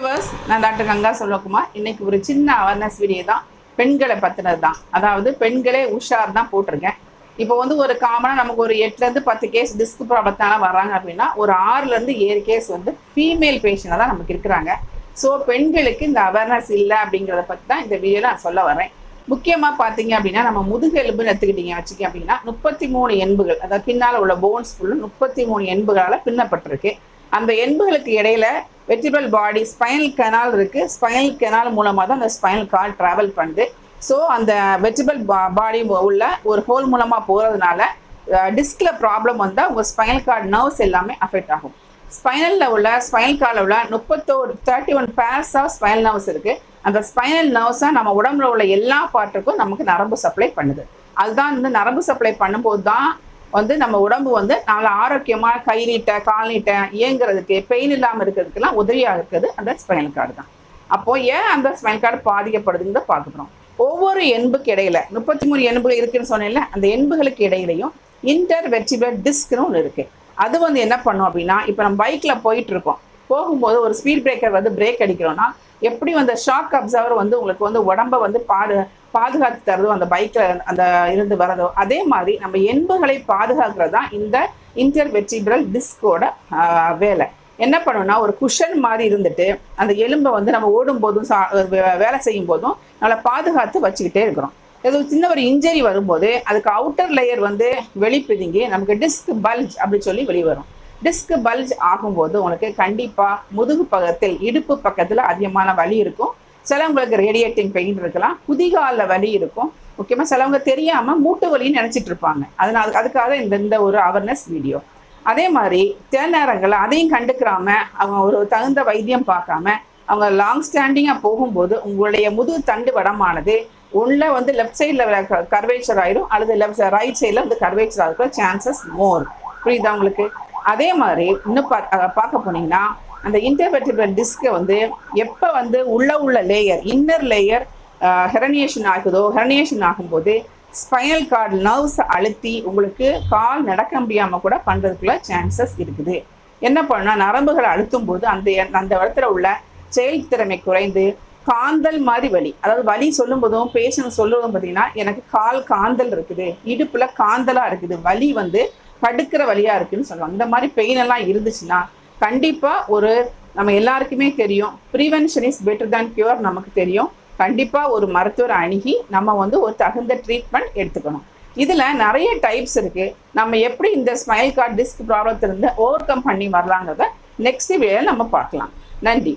Viewers நான் doctor Ganga சொல்லக்குமா இன்னைக்கு ஒரு சின்ன அவேர்னஸ் வீடியோ தான். பெண்களை பற்றினது தான். அதாவது பெண்களே உஷார் தான் போட்டிருக்கேன். இப்போ வந்து ஒரு காமனாக நமக்கு ஒரு எட்டுலேருந்து பத்து கேஸ் டிஸ்க் ப்ராப்ளத்தால வராங்க அப்படின்னா ஒரு ஆறுலேருந்து ஏழு கேஸ் வந்து ஃபீமேல் பேஷண்டாக தான் நமக்கு இருக்கிறாங்க. ஸோ பெண்களுக்கு இந்த அவேர்னஸ் இல்லை அப்படிங்கிறத பற்றி தான் இந்த வீடியோவில் நான் சொல்ல வரேன். முக்கியமாக பார்த்தீங்க அப்படின்னா நம்ம முதுகெலும்புன்னு எடுத்துக்கிட்டீங்க வச்சுக்க அப்படின்னா முப்பத்தி மூணு எண்புகள் அதாவது பின்னால் உள்ள போன்ஸ் ஃபுல்லும் முப்பத்தி மூணு எண்புகளால் பின்னப்பட்டிருக்கு. அந்த எண்புகளுக்கு இடையில வெர்டிபிள் பாடி ஸ்பைனல் கெனால் இருக்கு. ஸ்பைனல் கெனால் மூலமாக தான் அந்த ஸ்பைனல் கார்டு ட்ராவல் பண்ணுது. ஸோ அந்த வெர்டிபிள் பாடி உள்ள ஒரு ஹோல் மூலமாக போகிறதுனால டிஸ்கில் ப்ராப்ளம் வந்தால் உங்கள் ஸ்பைனல் கார்டு நர்வ்ஸ் எல்லாமே அஃபெக்ட் ஆகும். ஸ்பைனலில் உள்ள ஸ்பைனல் கார்டில் உள்ள முப்பத்தோரு thirty one pairs of spinal nerves இருக்குது அந்த ஸ்பைனல் நர்வ்ஸாக நம்ம உடம்புல உள்ள எல்லா பாட்டுக்கும் நமக்கு நரம்பு சப்ளை பண்ணுது. அதுதான் வந்து நரம்பு சப்ளை பண்ணும்போது தான் வந்து நம்ம உடம்பு வந்து நல்லா ஆரோக்கியமாக கை நீட்ட கால் நீட்ட இயங்குறதுக்கு பெயின் இல்லாமல் இருக்கிறதுக்கெல்லாம் உதவியாக இருக்கிறது அந்த ஸ்பைனல் கார்டு தான். அப்போ ஏன் அந்த ஸ்பைனல் கார்டு பாதிக்கப்படுதுன்னு பார்க்க போகிறோம் ஒவ்வொரு எண்புக்கு இடையில முப்பத்தி மூணு எண்புகள் இருக்குன்னு சொன்னேன்ல அந்த எண்புகளுக்கு இடையிலையும் இன்டர் வெர்டிபுலர் டிஸ்க்னு ஒன்று இருக்கு. அது வந்து என்ன பண்ணும் அப்படின்னா இப்போ நம்ம பைக்கில் போயிட்டு இருக்கோம். போகும்போது ஒரு ஸ்பீட் பிரேக்கர் வந்து பிரேக் அடிக்கிறோன்னா எப்படி அந்த ஷாக் அப்சர்வர் வந்து உங்களுக்கு வந்து உடம்ப வந்து பாது பாதுகாத்து தரதோ அந்த பைக்கில் அந்த இருந்து வரதோ அதே மாதிரி நம்ம எண்புகளை பாதுகாக்கிறது தான் இந்த இன்டர் வெர்டிபிரல் டிஸ்கோட வேலை. என்ன பண்ணணும்னா ஒரு குஷன் மாதிரி இருந்துட்டு அந்த எலும்பை வந்து நம்ம ஓடும் போதும் சா வே- வேலை செய்யும் போதும் நல்லா பாதுகாத்து வச்சுக்கிட்டே இருக்கிறோம். ஏதோ சின்ன ஒரு இன்ஜரி வரும்போது அதுக்கு அவுட்டர் லேயர் வந்து வெளிப்பிதுங்கி நமக்கு டிஸ்க் பல்ஜ் அப்படின்னு சொல்லி வெளிவரும். டிஸ்க் பல்ஜ் ஆகும்போது உங்களுக்கு கண்டிப்பாக முதுகு பக்கத்தில் இடுப்பு பக்கத்தில் அதிகமான வலி இருக்கும். சிலவங்களுக்கு ரேடியேட்டிங் பெயின் இருக்கலாம். குதிகாலில் வலி இருக்கும். முக்கியமாக சிலவங்க தெரியாமல் மூட்டு வலின்னு நினச்சிட்டு இருப்பாங்க. அதனால் அதுக்காக இந்த இந்த ஒரு அவேர்னஸ் வீடியோ அதே மாதிரி சில நேரங்களில் அதையும் கண்டுக்கிறாம அவங்க ஒரு தகுந்த வைத்தியம் பார்க்காம அவங்க லாங் ஸ்டாண்டிங்காக போகும்போது உங்களுடைய முதுகு தண்டு வடமானது ஒன்றில் வந்து லெஃப்ட் சைடில் கர்வேச்சர் ஆயிரும். அல்லது லெஃப்ட் ரைட் சைடில் வந்து கர்வேச்சர் ஆகிற சான்சஸ் மோர் புரியுதா உங்களுக்கு? அதே மாதிரி இன்னும் பா பார்க்க போனீங்கன்னா அந்த இன்டர்வெர்டிபிள் டிஸ்கை வந்து எப்போ வந்து உள்ள உள்ள லேயர் இன்னர் லேயர் ஹெரனியேஷன் ஆகுதோ ஹெரனியேஷன் ஆகும்போது ஸ்பைனல் கார்டு நர்வ்ஸ் அழுத்தி உங்களுக்கு கால் நடக்க முடியாமல் கூட பண்ணுறதுக்குள்ள சான்சஸ் இருக்குது. என்ன பண்ணுன்னா நரம்புகளை அழுத்தும் போது அந்த அந்த இடத்துல உள்ள செயல் திறமை குறைந்து காந்தல் மாதிரி வலி அதாவது வலி சொல்லும் போதும் பேஷண்ட் சொல்லுவதும் பார்த்தீங்கன்னா எனக்கு கால் காந்தல் இருக்குது இடுப்பில் காந்தலாக இருக்குது வலி வந்து படுக்கிற வழியாக இருக்குன்னு சொல்லுவாங்க. இந்த மாதிரி பெயின் எல்லாம் இருந்துச்சுன்னா கண்டிப்பாக ஒரு நம்ம எல்லாருக்குமே தெரியும். Prevention is better than cure நமக்கு தெரியும். கண்டிப்பாக ஒரு மருத்துவர் அணுகி நம்ம வந்து ஒரு தகுந்த ட்ரீட்மெண்ட் எடுத்துக்கணும். இதில் நிறைய டைப்ஸ் இருக்குது நம்ம எப்படி இந்த ஸ்மைல் கார்டு டிஸ்க் ப்ராப்ளத்திலிருந்து ஓவர் கம் பண்ணி வரலாங்கிறத நெக்ஸ்ட் வீடியோவில் நம்ம பார்க்கலாம். நன்றி.